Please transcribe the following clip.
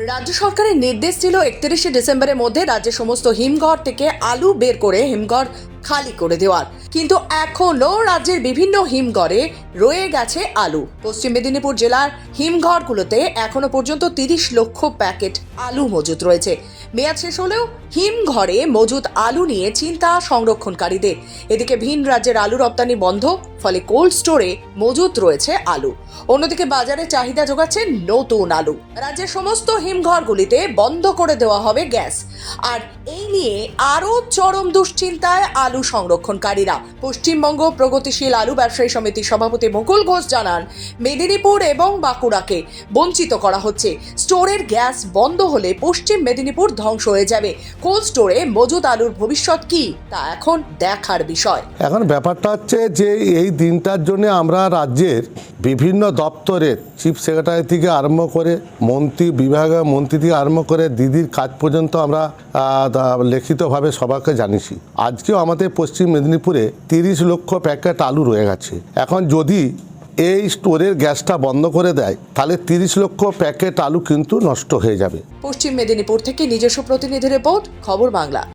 রাজ্য সরকারের নির্দেশ ছিল একত্রিশে ডিসেম্বরের মধ্যে রাজ্যের সমস্ত হিমঘর থেকে আলু বের করে হিমঘর খালি করে দেওয়ার। কিন্তু এখনও রাজ্যের বিভিন্ন হিমঘরে রয়ে গেছে আলু। পশ্চিম মেদিনীপুর জেলার হিমঘরগুলোতে এখনও পর্যন্ত তিরিশ লক্ষ প্যাকেট আলু মজুত রয়েছে। মেয়াদ শেষ হলেও হিমঘরে মজুদ আলু নিয়ে চিন্তা সংরক্ষণকারীদের। এদিকে ভিন রাজ্যের আলু রপ্তানি বন্ধ, ফলে কোল্ড স্টোরে মজুত রয়েছে আলু। অন্যদিকে বাজারে চাহিদা যোগাচ্ছে নতুন আলু। রাজ্যের সমস্ত হিমঘরগুলিতে বন্ধ করে দেওয়া হবে গ্যাস। আর এই নিয়ে আরও চরম দুশ্চিন্তায় আলু সংরক্ষণকারীরা। পশ্চিমবঙ্গ প্রগতিশীল আলু ব্যবসায়ী সমিতির সভাপতি মুকুল ঘোষ জানান, মেদিনীপুর এবং বাঁকুড়াকে বঞ্চিত করা হচ্ছে। স্টোরের গ্যাস বন্ধ হলে পশ্চিম মেদিনীপুর ধ্বংস হয়ে যাবে। কোল্ড স্টোরে মজুদ আলুর ভবিষ্যৎ কি, তা এখন দেখার বিষয়। এখন ব্যাপারটা হচ্ছে যে এই দিনটার জন্য আমরা রাজ্যের বিভিন্ন দপ্তরের চিফ সেক্রেটারি থেকে আরম্ভ করে মন্ত্রী, বিভাগীয় মন্ত্রী থেকে আরম্ভ করে দিদির কাজ পর্যন্ত আমরা লিখিতভাবে সবাইকে জানিয়েছি। আজকেও আমাদের পশ্চিম মেদিনীপুরে তিরিশ লক্ষ প্যাকেট আলু রয়ে গেছে। এখন যদি এই স্টোরের গ্যাসটা বন্ধ করে দেয়, তাহলে তিরিশ লক্ষ প্যাকেট আলু কিন্তু নষ্ট হয়ে যাবে। পশ্চিম মেদিনীপুর থেকে নিজস্ব প্রতিনিধি রিপোর্ট, খবর বাংলা।